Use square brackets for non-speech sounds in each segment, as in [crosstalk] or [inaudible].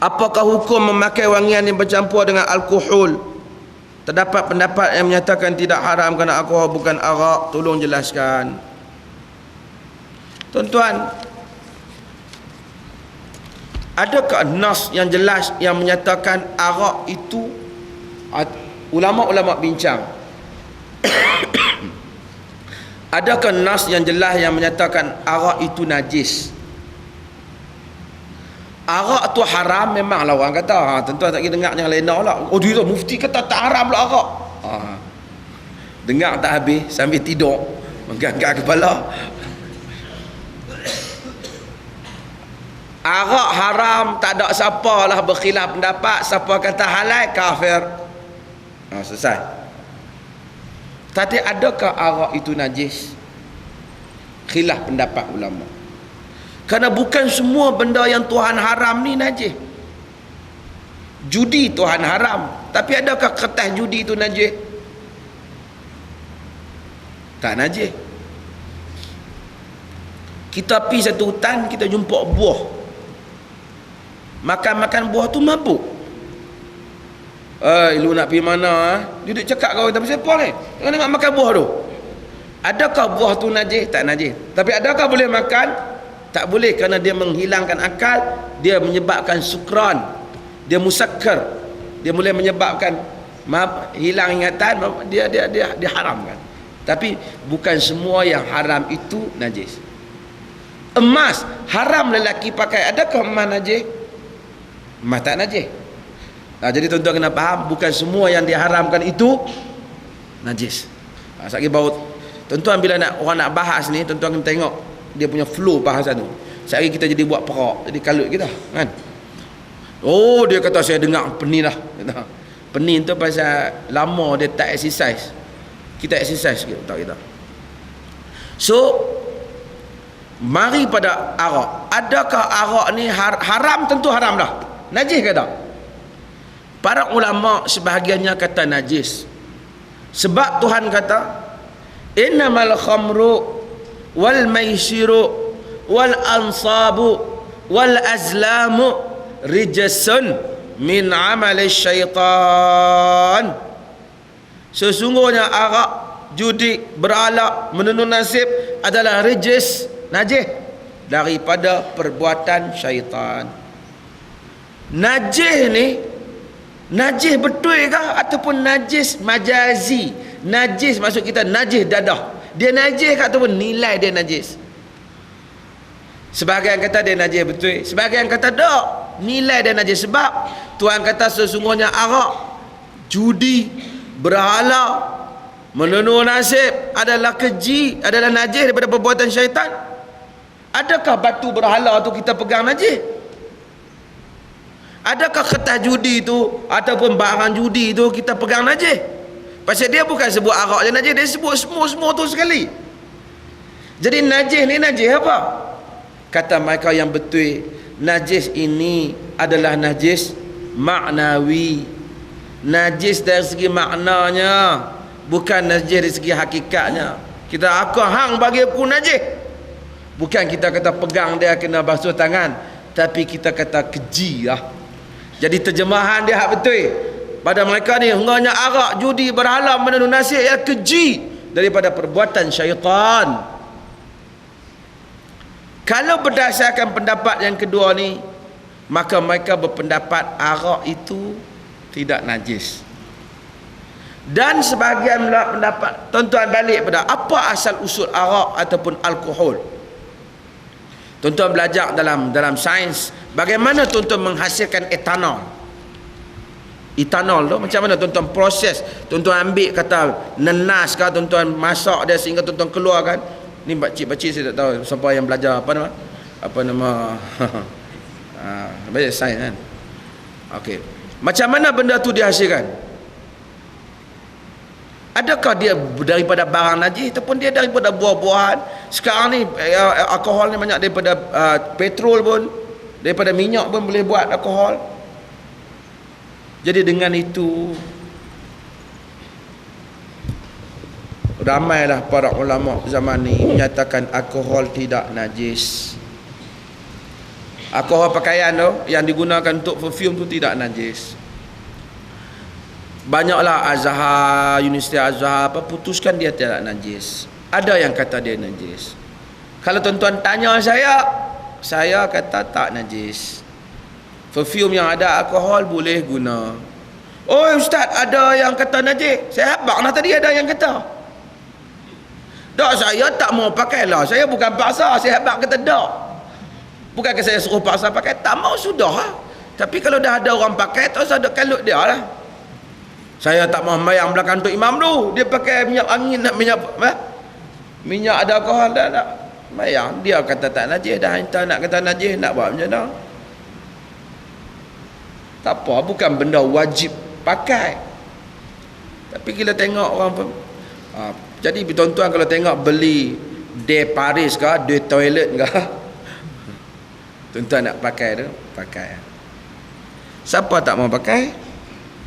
apakah hukum memakai wangian yang bercampur dengan alkohol? Terdapat pendapat yang menyatakan tidak haram kerana alkohol bukan arak. Tolong jelaskan. Tuan-tuan adakah nas yang jelas yang menyatakan arak itu ulama-ulama bincang? [coughs] Adakah nas yang jelas yang menyatakan arak itu najis arak tu haram memanglah orang kata. Ha, tentu tak kira dengar yang lain lah oh dia mufti kata tak haram lah arak. Ha. dengar tak habis sambil tidur mengganggar kepala. Arak haram tak ada siapa lah berkhilaf pendapat. Siapa kata halal kafir. Ha, selesai. Tapi adakah arak itu najis? Khilaf pendapat ulama. Karena bukan semua benda yang Tuhan haram ni najis. Judi Tuhan haram. Tapi adakah kertas judi itu najis? Tak najis. Kita pergi satu hutan, kita jumpa buah. Makan-makan buah tu mabuk. Eh, lu nak pergi mana? Dia duduk cakap kau tapi siapa ni? Jangan nak makan buah tu. Adakah buah tu najis? Tak najis. Tapi adakah boleh makan? Tak boleh kerana dia menghilangkan akal, dia menyebabkan sukran. Dia musakkar. Dia boleh menyebabkan maaf, hilang ingatan, dia dia dia dia haramkan. Tapi bukan semua yang haram itu najis. Emas haram lelaki pakai. Adakah emas najis? Emas tak najis. Ha, jadi tuan-tuan kena faham bukan semua yang diharamkan itu najis. Ha, sekali baru tuan-tuan bila nak orang nak bahas ni tuan-tuan kena tengok dia punya flow bahasan tu. Sekali kita jadi buat perak, jadi kalut kita, kan? Oh, dia kata saya dengar pening lah. Pening tu pasal lama dia tak exercise. Kita exercise sikit tak kita. So mari pada arak. Adakah arak ni haram tentu haram dah. Najis ke tak? Para ulama sebahagiannya kata najis. Sebab Tuhan kata innamal khamru wal maisiru wal ansabu wal azlamu rijsun min amali syaitan. Sesungguhnya arak, judi, beralak, menenun nasib adalah rijis, najis daripada perbuatan syaitan. Najis ni Najis betul ke ataupun najis majazi? Najis maksud kita najis dadah. Dia najis ke ataupun nilai dia najis? Sebahagian kata dia najis betul. Sebahagian kata tak. Nilai dia najis sebab Tuhan kata sesungguhnya arak, judi, berhala, menenun nasib adalah keji, adalah najis daripada perbuatan syaitan. Adakah batu berhala tu kita pegang najis? Adakah kertas judi itu ataupun barang judi itu kita pegang najis? Pasal dia bukan sebut arak je najis, dia sebut semua-semua tu sekali. Jadi najis ni najis apa? Kata mereka yang betul, najis ini adalah najis maknawi. Najis dari segi maknanya, bukan najis dari segi hakikatnya. Kita aku hang bagi aku najis. Bukan kita kata pegang dia kena basuh tangan, tapi kita kata keji lah. Jadi terjemahan dia hak betul. Pada mereka ni hengahnya arak, judi, berhala, menenun nasib ya keji daripada perbuatan syaitan. Kalau berdasarkan pendapat yang kedua ni, maka mereka berpendapat arak itu tidak najis. Dan sebahagian pendapat, tuan-tuan balik pada apa asal usul arak ataupun alkohol. Tuan-tuan belajar dalam dalam sains bagaimana tuan-tuan menghasilkan etanol. Etanol tu macam mana tuan-tuan proses? Tuan-tuan ambil kata nenas ke tuan-tuan masak dia sehingga tuan-tuan keluarkan. Ni pakcik-pakcik saya tak tahu siapa yang belajar apa nama? Apa nama? [laughs] ah, belajar sains kan. Okey. Macam mana benda tu dihasilkan? Adakah dia daripada barang najis ataupun dia daripada buah-buahan? Sekarang ni eh, eh, alkohol ni banyak daripada uh, petrol pun, daripada minyak pun boleh buat alkohol. Jadi dengan itu ramailah para ulama zaman ni menyatakan alkohol tidak najis. alkohol pakaian tu yang digunakan untuk perfume tu tidak najis. Banyaklah Azhar Universiti Azhar apa putuskan dia tidak najis. Ada yang kata dia najis. Kalau tuan-tuan tanya saya saya kata tak najis perfume yang ada alkohol boleh guna. Oh ustaz ada yang kata najis saya habak lah tadi ada yang kata. Tak saya tak mau pakai lah. Saya bukan paksa saya habak kata tak bukan saya suruh paksa pakai? Tak mau sudah lah. Tapi kalau dah ada orang pakai terus ada kalut dia lah. Saya tak mahu mayang belakang untuk imam tu dia pakai minyak angin minyak eh? minyak ada alkohol dah tak mayang. Dia kata tak najis dah hantar nak kata najis nak buat macam mana tak apa bukan benda wajib pakai. Tapi kita tengok orang pun ha, jadi tuan-tuan kalau tengok beli de Paris ke de toilet ke [laughs] tuan-tuan nak pakai tu pakai. Siapa tak mau pakai?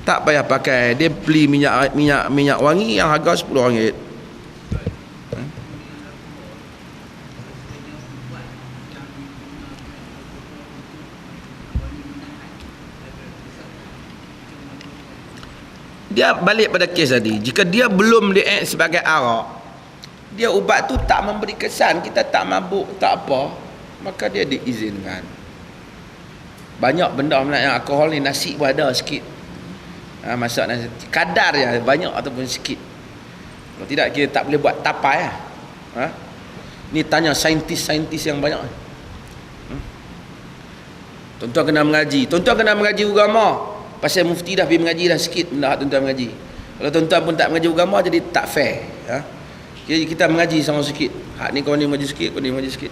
Tak payah pakai. Dia beli minyak minyak minyak wangi yang harga 10 dia balik pada kes tadi. Jika dia belum di sebagai arak dia ubat tu tak memberi kesan. Kita tak mabuk tak apa maka dia diizinkan. Banyak benda yang alkohol ni nasi pun ada sikit. Ha, masak nasi. Kadar ya banyak ataupun sikit. Kalau tidak kita tak boleh buat tapai lah. ha? ni tanya saintis-saintis yang banyak. Hmm? tuan-tuan kena mengaji. Tuan-tuan kena mengaji agama pasal mufti dah pergi mengaji dah sikit benda tuan-tuan mengaji. Kalau tuan-tuan pun tak mengaji agama jadi tak fair ha? jadi kita mengaji sama sikit. Hak ni kau ni mengaji sikit kau ni mengaji sikit